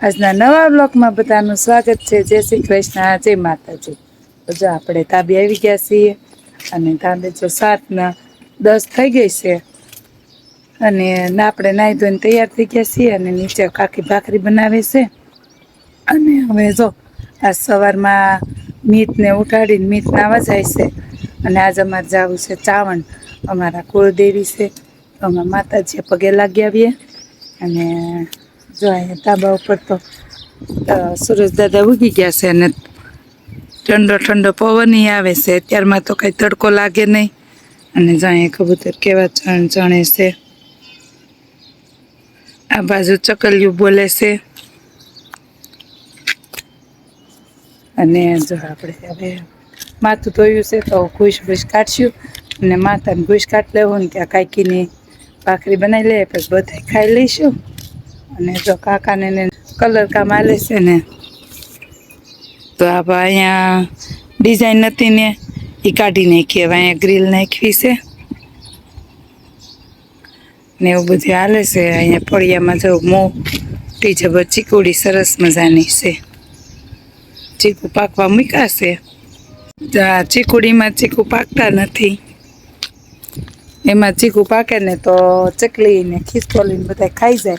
આજના નવા બ્લોકમાં બધાનું સ્વાગત છે. જય શ્રી કૃષ્ણ, જય માતાજી. તો જો આપણે તાબે આવી ગયા છીએ અને તાંબે જો સાતના દસ થઈ ગઈ છે અને આપણે નાહી ધોઈને તૈયાર થઈ ગયા છીએ અને નીચે કાકી ભાખરી બનાવે છે. અને હવે જો આ સવારમાં મીતને ઉઠાડીને મીત નાવા જાય છે અને આજ અમારે જવું છે ચાવણ. અમારા કુળદેવી છે. તો અમે માતાજીએ પગે લાગી આવીએ અને જો અહીંયા તાબા ઉપર તો સુરજ દાદા ઉગી ગયા છે અને ઠંડો ઠંડો પવન આવે છે. અત્યારમાં તો કઈ તડકો લાગે નહીં. અને જો કબૂતર કેવા ચણ ચણે છે. આ બાજુ ચકલિયું બોલે છે. અને જો આપણે હવે માથું ધોયું છે તો ઘૂસ ભૂસ કાઢશું. અને માથાને ઘૂસ કાઢ લેવું ને ત્યાં કાંઈકીની ભાખરી બનાવી લે પછી બધા ખાઈ લઈશું. અને જો કાકાને કલર કામ આલે છે ને, તો આપણે અહીંયા ડિઝાઇન નથી ને એ કાઢી નાખી. હવે અહીંયા ગ્રીલ નાખવી છે. ને એવું બધું હાલે છે. અહીંયા ફળિયામાં જો મોટી જબર ચીકુડી સરસ મજાની છે. ચીકુ પાકવા મૂકાશે તો આ ચીકુડીમાં ચીકુ પાકતા નથી. એમાં ચીકુ પાકે ને તો ચકલીને ખિસકોલીને બધા ખાઈ જાય.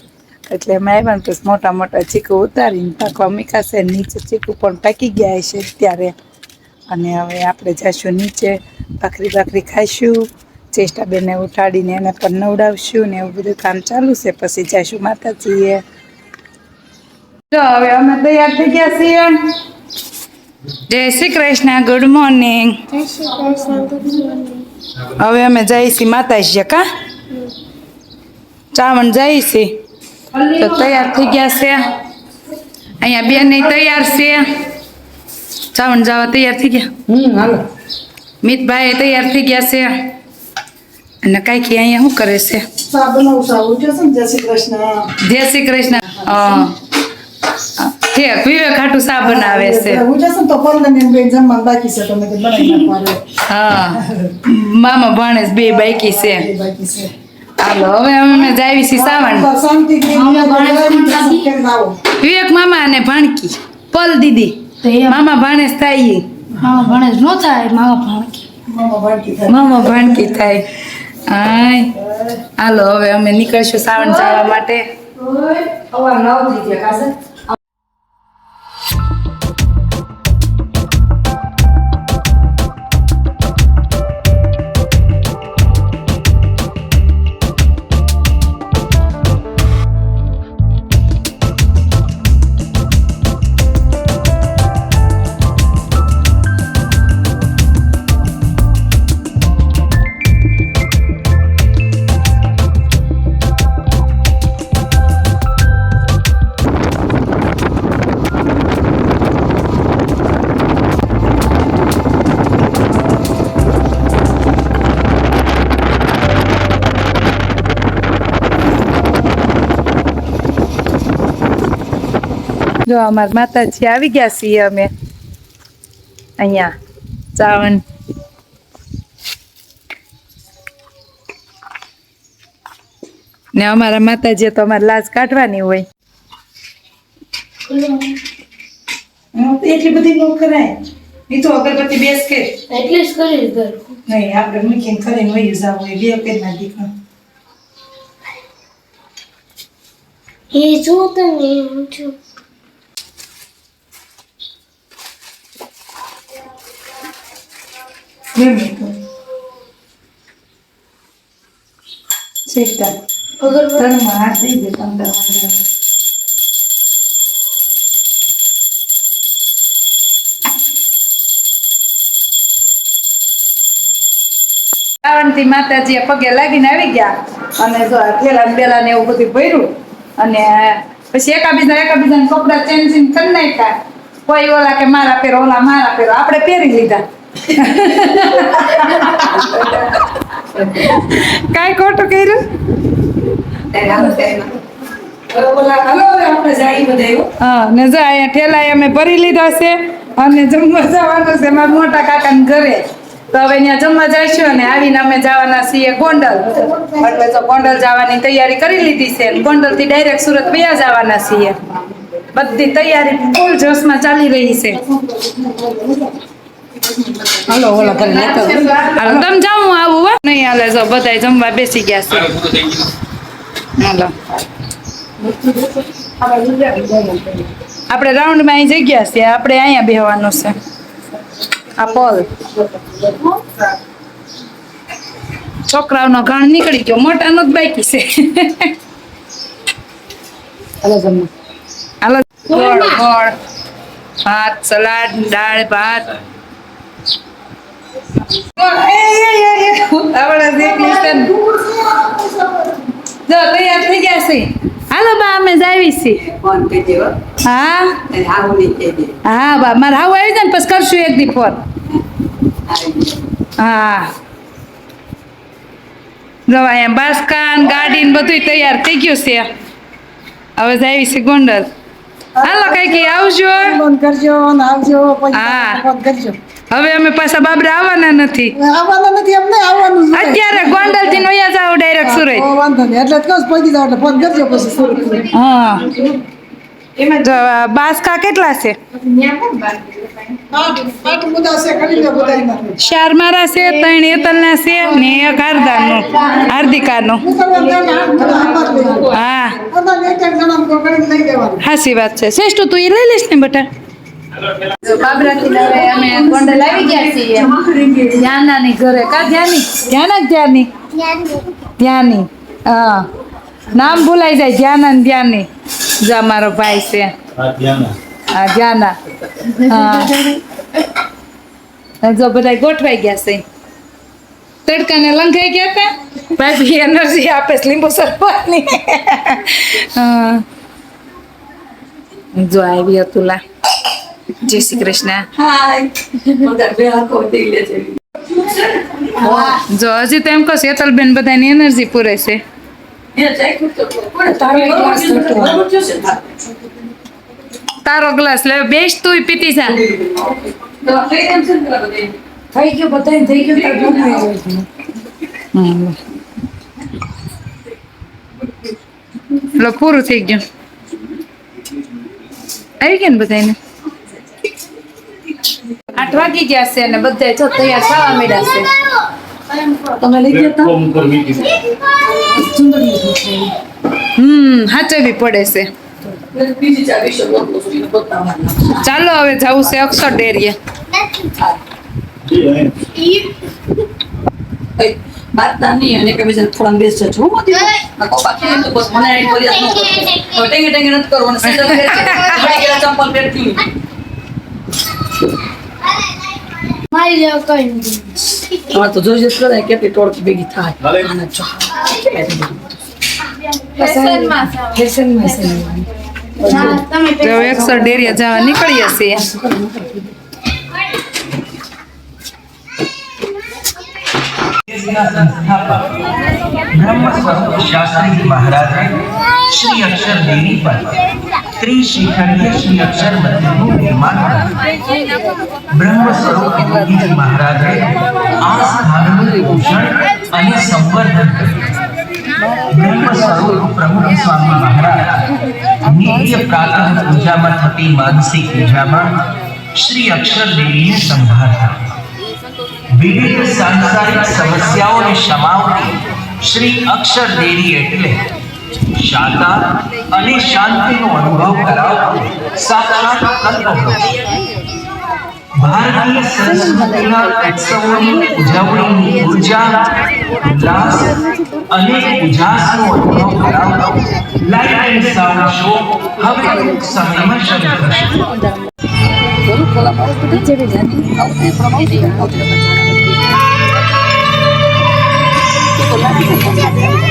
એટલે એમાં આવ્યા પછી મોટા મોટા ચીકુ ઉતારીને પાકવા મીકાશે નીચે ચીકુ પણ પાકી ગયા છે ત્યારે અને હવે આપણે જઈશું નીચે ભાખરી ભાખરી ખાઈશું. ચેષ્ટાબેનને ઉઠાડીને એને પણ નવડાવશું ને એવું બધું કામ ચાલુ છે. પછી જઈશું માતાજીએ. જો હવે અમે તૈયાર થઈ ગયા છીએ. જય શ્રી કૃષ્ણ ગુડ મોર્નિંગ જય શ્રી કૃષ્ણ ગુડ મોર્નિંગ હવે અમે જઈશી માતાજી કા ચાવણ છીએ તો તૈયાર થઈ ગયા છે. અહીંયા બેન તૈયાર છે. ચાવણ જવા તૈયાર થઈ ગયા? મિતભાઈ તૈયાર થઈ ગયા છે. અને કાંઈકી અહીંયા શું કરે છે? ને જય શ્રી કૃષ્ણ. જય શ્રી કૃષ્ણ વિવેક ખાટું સા બનાવે છે. ને તો પંદર જમવાનું બાકી છે તમે બનાવી હા. મામા ભાણેજ બે બાકી છે. બાકી છે. હાલો હવે અમે જાવી છીએ સાવણ. વિવેક મામા અને ભાણકી પલ દીદી. મામા ભાણેશ થાય. મામા ભાણેશ નો થાય મામા ભાણકી. મામા ભાણકી થાય. હાય. હાલો હવે અમે નીકળશું સાવણ જવા માટે. જો અમારા માતાજી આવી ગયા છીએ અમે. અહીંયા ચાવણ ને અમારા માતાજી તો અમારે લાજ કાઢવાની હોય. એટલી બધી નો કરાય એ તો અગરબત્તી બેસ કે. એટલે જ કરી ઘર નહીં આપણે મૂકીને કરીને વહી જાવ એ બે પેન ના દીકરા. એ જો તમે હું છું કેમ તો શેકતા તનમાં હાથ દઈ દે પંદર શ્રાવણથી માતાજી પગે લાગીને આવી ગયા અને જો થેલા ને બેલા ને એવું બધું ભર્યું અને પછી એકાબીજા એકાબીજાને કપડા ચેન્જ કરી નાખ્યા કોઈ ઓલા કે મારા પહેરો ઓલા મારા પહેરો આપણે પહેરી લીધા કાંઈ ખોટું કર્યું? ને જો અહીંયા ઠેલા અમે ભરી લીધા છે અને જમવા જવાનું છે મારા મોટા કાકાના ઘરે. તો હવે અહીંયા જમવા જઈશું અને આવીને અમે જવાના છીએ ગોંડલ. એટલે ગોંડલ જવાની તૈયારી કરી લીધી છે ગોંડલથી ડાયરેક્ટ સુરત વયા જવાના છીએ. બધી તૈયારી ફૂલ જોશમાં ચાલી રહી છે. હાલો ઓલા ઘરે લેતા. હાલો તમે જાઓ હું આવું હો. નહીં હાલે જો બધા જમવા બેસી ગયા છે. હાલો આપણે રાઉન્ડમાં અહીં જગ્યા છે આપણે અહીંયા બેહવાનું છે. આ પોલ છોકરાઓનો ઘણ નીકળી ગયો મોટાનો જ બાકી છે. હાલો જમવા. હાલો ગોળ ગોળ. ભાત સલાડ દાળ ભાત. આપણા જેટલી છે જો તૈયાર થઈ ગયા છે હાલો બા અમે જાવી છીએ. ફોન કરજે હા? હા બા મારે હાવ આવી જાય ને પછી કરશું એક દી ફોન હા. જો અહીંયા બાસકાન ગાડી ને બધું તૈયાર થઈ ગયું છે. હવે જાવી છે ગોંડલ. હાલો કઈ કઈ આવજો. ફોન કરજો આવજો પછી હા. ફોન કરજો. હવે અમે પાછા બાબરા આવવાના નથી. આવવાના નથી અમને આવવાનું અત્યારે ગોંડલથી નોયા જાવ ડાયરેક્ટ સુરત. વાંધો નહીં. એટલે કસ પહોંચી જાવ એટલે ફોન કરજો પછી સુરત હા. બાસકા કેટલા છે? પાટ છે ત્રણ એતલના છે ને એક હાર્દાનું. હાર્દિકાનું. ને. હા. હાસી વાત છે. શ્રેષ્ઠ તું એ લઈ લઈશ ને બેટા. બાબરાથી હવે અમે ગોંડલ આવી ગયા છીએ. ધ્યાનાની ઘરે. કા ધ્યાની? ધ્યાના ધ્યાની? ધ્યાની. હા નામ ભૂલાઈ જાય. ધ્યાના ધ્યાની. જો મારો ભાઈ છે. હા ધ્યાના. હા જો બધા ગોઠવાઈ ગયા છે. તડકાને લંઘાઈ ગયા હતા ભાઈ એનર્જી આપે લીંબુ સરવાની હા. જો આવી અતુલા જય શ્રી કૃષ્ણ. જો હજી તો એમ કહો શેતલબેન બધાની એનર્જી પૂરે છે. તારો ગ્લાસ લે બેસ તું પીતી જા. થઈ ગયું થઈ. લો પૂરું થઈ ગયું. આવી ગયા ને બધાને આઠ વાગી ગયા છે અને બધા જો તૈયાર થવા માંડ્યા છે તમે લઈ ગયા તા? હમ હાચવી પડે છે બીજી ચાવી છે રોટલો સુધીનો બતાવવાનો. ચાલો હવે જવું છે અક્ષર ડેરીએ. કઈ વાતના નહીં અને કઈ બીજા થોડા બેસ જજો હો મોતી આ કોપા ખેલે તો બસ મને આઈ ફરિયાદ ન કરતો હવે ટેંગે ટેંગે નથી કરવાનું. સેન્ડલ પહેરજે. ભાઈ ગયા ચંપલ પહેરતી નહીં. મારી જેવો કોઈ નથી. અમારે તો જોઈ જશે ને કેટલી ટોળકી ભેગી થાય. આના જો. ફેશનમાં. તમે તો હવે અક્ષર ડેરીએ જવા નીકળીએ છીએ. બ્રહ્મ સ્વરૂપ શાસ્ત્રી મહારાજે શ્રી અક્ષર દેવી પર ત્રિશિખરીય શ્રી અક્ષર મંદિરનું નિર્માણ કર્યું બ્રહ્મ સ્વરૂપ યોગીજી મહારાજે આ સ્થાનનું પોષણ અને સંવર્ધન કર્યું બ્રહ્મ સ્વરૂપ પ્રમુખ સ્વામી મહારાજ નિત્ય પ્રાતઃ પૂજામાં થતી માનસિક પૂજામાં શ્રી અક્ષર દેવીને સંભાળતા વિવિધ સાંસારિક સમસ્યાઓને સમાવતી શ્રી અક્ષર દેવી એટલે શાંતા અને શાંતિનો અનુભવ કરાવતું સાક્ષાત કલ્પવૃક્ષ ભારતીય સંસ્કૃતિના ઉત્સવોની ઉજવણીની ઉર્જા ઉલ્લાસ અને ઉજાસનો અનુભવ કરાવતો લાઇટ એન્ડ સાઉન્ડ શો હવે ટૂંક સમયમાં શરૂ થશે 姐 姐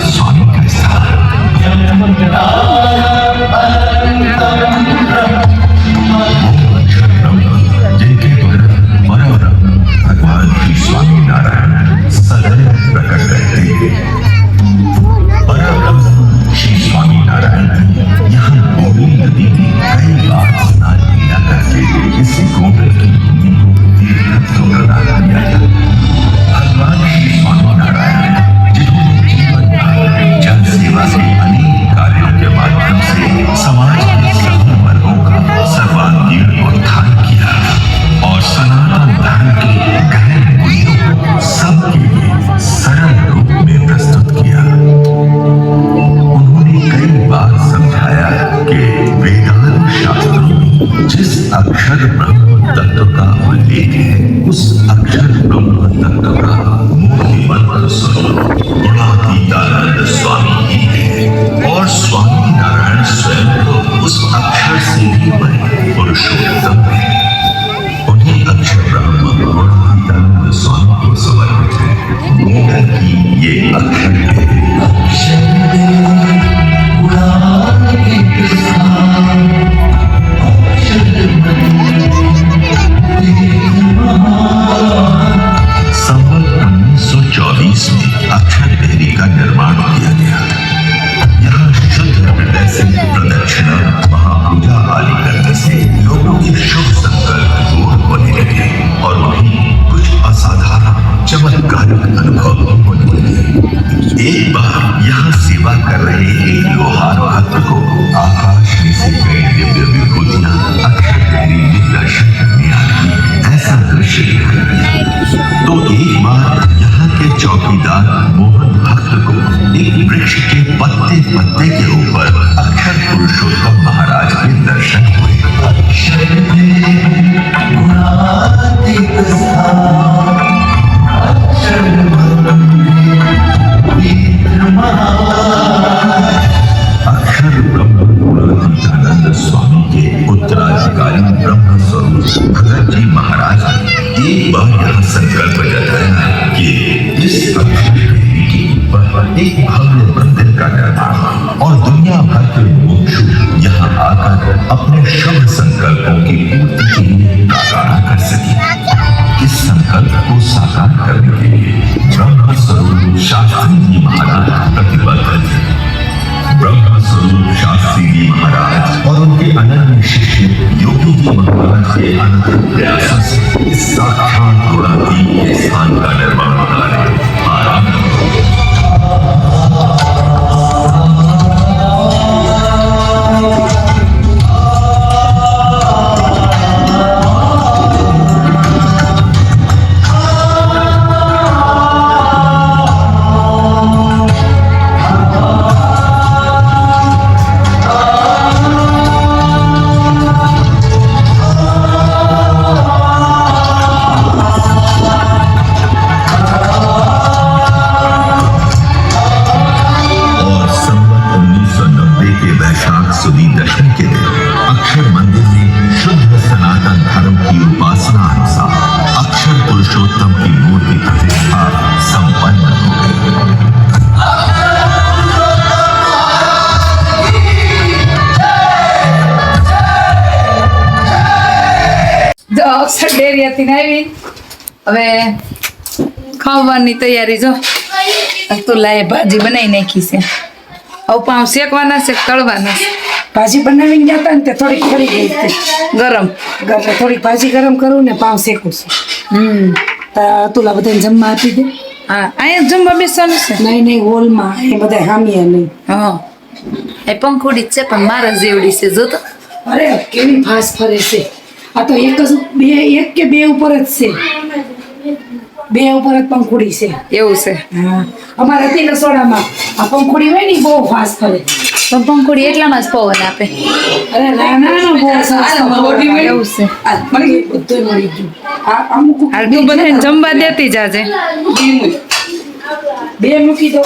Sonic Star. चौकीदार मोहन भक्त को एक वृक्ष के पत्ते पत्ते के ऊपर अक्षर पुरुषोत्तम महाराज के दर्शन हुए। अक्षर ब्रह्म स्वामी के उत्तराधिकारी ब्रह्म स्वरूप भगत जी महाराज, एक बार यह संकल्प जताया। एक भव्य मंदिर का निर्माण और दुनिया भर के मोक्षु यहाँ आकर अपने शुभ संकल्पों की पूर्ति के लिए प्रार्थना कर सके इस संकल्प को साकार करने के लिए ब्रह्म स्वरूप शास्त्री जी महाराज प्रतिबद्ध थे ब्रह्म स्वरूप शास्त्री जी महाराज और उनके अनन्य शिष्य योगी जी महाराज के अनंत प्रयासों से इस साक्षात गुणातीत અક્ષર આવી હવે ખાવાની તૈયારી જો. તો લાય ભાજી બનાવી નાખી છે. હવે પાઉં શેકવાના છે તળવાના છે? ભાજી બનાવીને ગયા હતા ને તે થોડીક ખરી ગઈ ગરમ. ગરમ. થોડીક ભાજી ગરમ કરું ને પાઉં શેકું છું. હમ. તુલા બધાને જમવા આપી દે. હા અહીંયા જમવા બેસવાનું છે? નહીં નહીં હોલમાં. એ બધા હામીએ નહીં. હા. એ પંખુડી છે પણ મારા જેવડી છે જો તો અરે કેવી ફાસ ફરે છે. આ તો એક જ બે એક કે બે ઉપર જ છે. બે ઉપર જ પંખુડી છે. એવું છે. હા. અમારે હતી રસોડામાં આ પંખુડી હોય ને બહુ ફાસ્ટ ફરે પણ પંખુડી એટલામાં જ પવન આપે. અરે નાના બહુ સરસ એવું છે. મળી ગયું, બધું મળી ગયું. આ અમુક તું બધાને જમવા દેતી જાજે. બે મૂકી દો.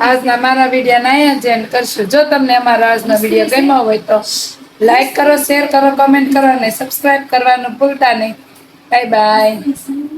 આજના મારા વીડિયો ના end કરશું. જો તમને અમારા આજનો વીડિયો ગમ્યો હોય તો લાઈક કરો શેર કરો કમેન્ટ કરો અને સબસ્ક્રાઈબ કરવાનું ભૂલતા નહીં. Bye bye